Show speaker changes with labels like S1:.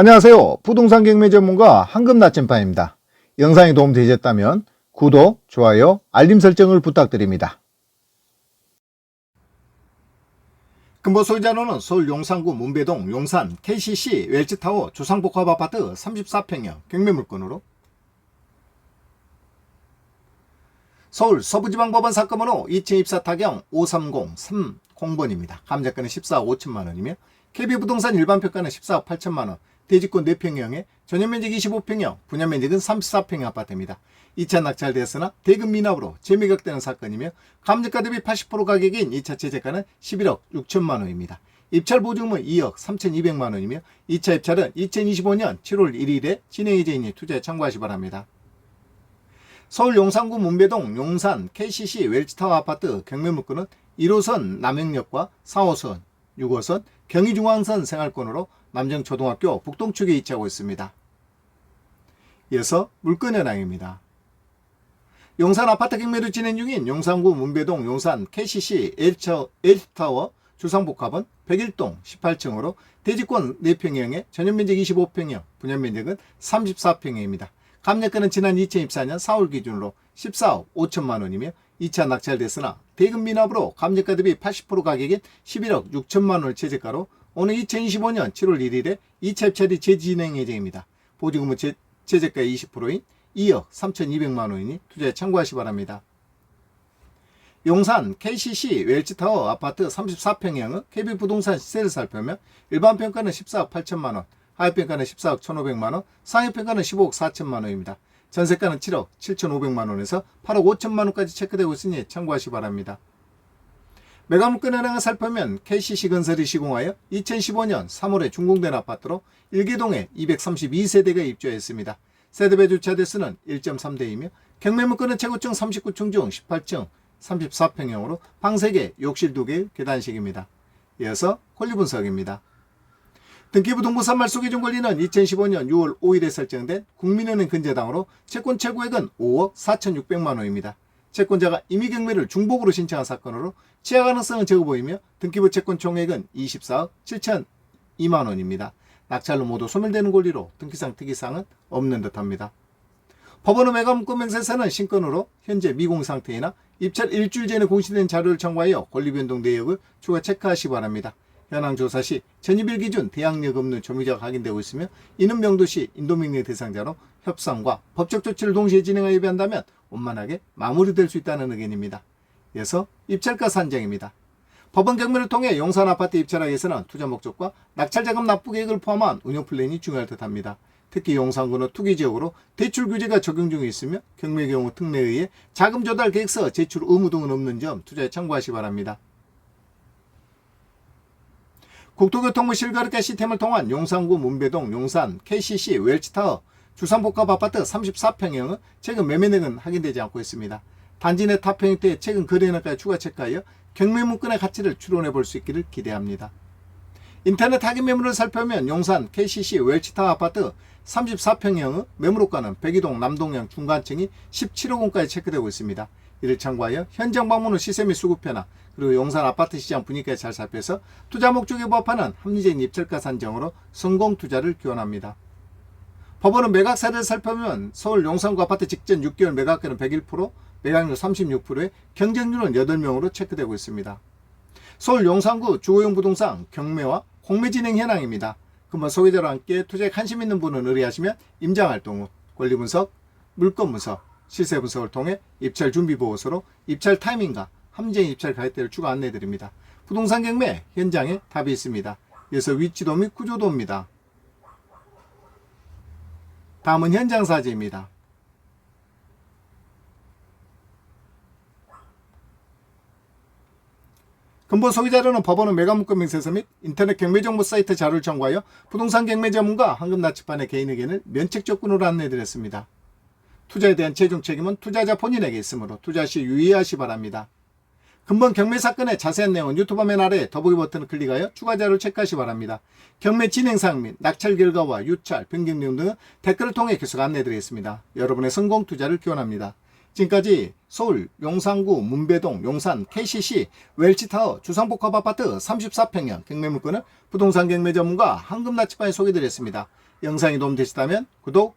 S1: 안녕하세요. 부동산 경매 전문가 황금 나침반입니다. 영상이 도움되셨다면 구독, 좋아요, 알림 설정을 부탁드립니다. 근본 소유자로는 서울 용산구 문배동 용산 KCC 웰츠타워 주상복합 아파트 34평형 경매 물건으로 서울 서부지방법원 사건번호 2024 타경 530-30번입니다. 감정가는 14억 5천만 원이며 KB부동산 일반평가는 14억 8천만 원, 대지권 4평형에 전용면적 25평형, 분양면적은 34평형 아파트입니다. 2차 낙찰되었으나 대금 미납으로 재매각되는 사건이며 감정가 대비 80% 가격인 2차 최저가는 11억 6천만 원입니다. 입찰 보증금은 2억 3,200만 원이며 2차 입찰은 2025년 7월 1일에 진행 예정이니 투자에 참고하시 기 바랍니다. 서울 용산구 문배동 용산 KCC 웰츠타워 아파트 경매 물건은 1호선 남영역과 4호선, 6호선 경의중앙선 생활권으로 남정초등학교 북동축에 위치하고 있습니다. 이어서 물건 현황입니다. 용산 아파트 경매로 진행 중인 용산구 문배동 용산 KCC L타워 주상복합은 101동 18층으로 대지권 4평형에 전용면적 25평형, 분양면적은 34평형입니다. 감정가는 지난 2024년 4월 기준으로 14억 5천만 원이며 2차 낙찰됐으나 대금 미납으로 감정가 대비 80% 가격인 11억 6천만 원을 최저가로 오늘 2025년 7월 1일에 2차 입찰이 재진행 예정입니다. 보증금은 제, 최저가 20%인 2억 3,200만 원이니 투자에 참고하시 기 바랍니다. 용산 KCC 웰츠타워 아파트 34평형은 KB부동산 시세를 살펴면 일반 평가는 14억 8천만 원, 하위평가는 14억 1,500만 원, 상위평가는 15억 4천만 원입니다. 전세가는 7억 7,500만 원에서 8억 5천만 원까지 체크되고 있으니 참고하시 기 바랍니다. 매각물건 현황을 살펴면 KCC 건설이 시공하여 2015년 3월에 준공된 아파트로 일개동에 232세대가 입주했습니다. 세대배 주차 대수는 1.3대이며 경매물건은 최고층 39층 중 18층 34평형으로 방 3개, 욕실 2개, 계단식입니다. 이어서 권리 분석입니다. 등기부 동부산말 소개준 권리는 2015년 6월 5일에 설정된 국민은행 근저당으로 채권 최고액은 5억 4,600만 원입니다. 채권자가 임의 경매를 중복으로 신청한 사건으로 취하 가능성은 적어 보이며 등기부 채권 총액은 24억 7,002만 원입니다. 낙찰로 모두 소멸되는 권리로 등기상 특이사항은 없는 듯합니다. 법원은 매각문건 명세서는 신건으로 현재 미공 상태이나 입찰 일주일 전에 공시된 자료를 청구하여 권리변동 내역을 추가 체크하시 기 바랍니다. 현황 조사 시 전입일 기준 대항력 없는 점유자가 확인되고 있으며 이는 명도시 인도명령 대상자로 협상과 법적 조치를 동시에 진행하여 예배한다면 원만하게 마무리될 수 있다는 의견입니다. 이어서 입찰가 산정입니다. 법원 경매를 통해 용산 아파트 입찰하기 위해서는 투자 목적과 낙찰 자금 납부 계획을 포함한 운영 플랜이 중요할 듯합니다. 특히 용산구는 투기 지역으로 대출 규제가 적용 중에 있으며 경매 경우 특례에 의해 자금 조달 계획서 제출 의무 등은 없는 점 투자에 참고하시 기 바랍니다. 국토교통부 실거래가 시스템을 통한 용산구 문배동 용산 KCC 웰츠타워 주상복합 아파트 34평형은 최근 매매액은 확인되지 않고 있습니다. 단지 내 타평형 때 최근 거래액까지 추가 체크하여 경매 문건의 가치를 추론해 볼 수 있기를 기대합니다. 인터넷 확인 매물을 살펴보면 용산 KCC 웰치타워 아파트 34평형의 매물호가는 백이동 남동형 중간층이 17억 원까지 체크되고 있습니다. 이를 참고하여 현장 방문 후 시세 및 수급 변화 그리고 용산 아파트 시장 분위기까지 잘 살펴서 투자 목적에 부합하는 합리적인 입찰가 산정으로 성공 투자를 기원합니다. 법원은 매각 사례를 살펴보면 서울 용산구 아파트 직전 6개월 매각가는 101%, 매각률 36%에 경쟁률은 8명으로 체크되고 있습니다. 서울 용산구 주거용 부동산 경매와 공매 진행 현황입니다. 금번 소개자와 함께 투자에 관심 있는 분은 의뢰하시면 임장활동 후 권리분석, 물건분석, 시세 분석을 통해 입찰 준비 보고서로 입찰 타이밍과 함정 입찰 가격대를 추가 안내드립니다. 부동산 경매 현장에 답이 있습니다. 이어서 위치도 및 구조도입니다. 다음은 현장 사진입니다. 근본 소비자료는 법원은 매각문건 명세서 및 인터넷 경매정보 사이트 자료를 청구하여 부동산 경매 전문가 황금 나치판의 개인 의견을 면책 조건으로 안내드렸습니다. 투자에 대한 최종 책임은 투자자 본인에게 있으므로 투자 시 유의하시 바랍니다. 근본 경매 사건의 자세한 내용은 유튜브 화면 아래 더보기 버튼을 클릭하여 추가 자료를 체크하시 기 바랍니다. 경매 진행 사항 및 낙찰 결과와 유찰, 변경 내용 등은 댓글을 통해 계속 안내드리겠습니다. 여러분의 성공 투자를 기원합니다. 지금까지 서울 용산구 문배동 용산 KCC 웰치타워 주상복합 아파트 34평형 경매 물건을 부동산 경매 전문가 황금나치판에 소개드렸습니다. 영상이 도움되셨다면 구독,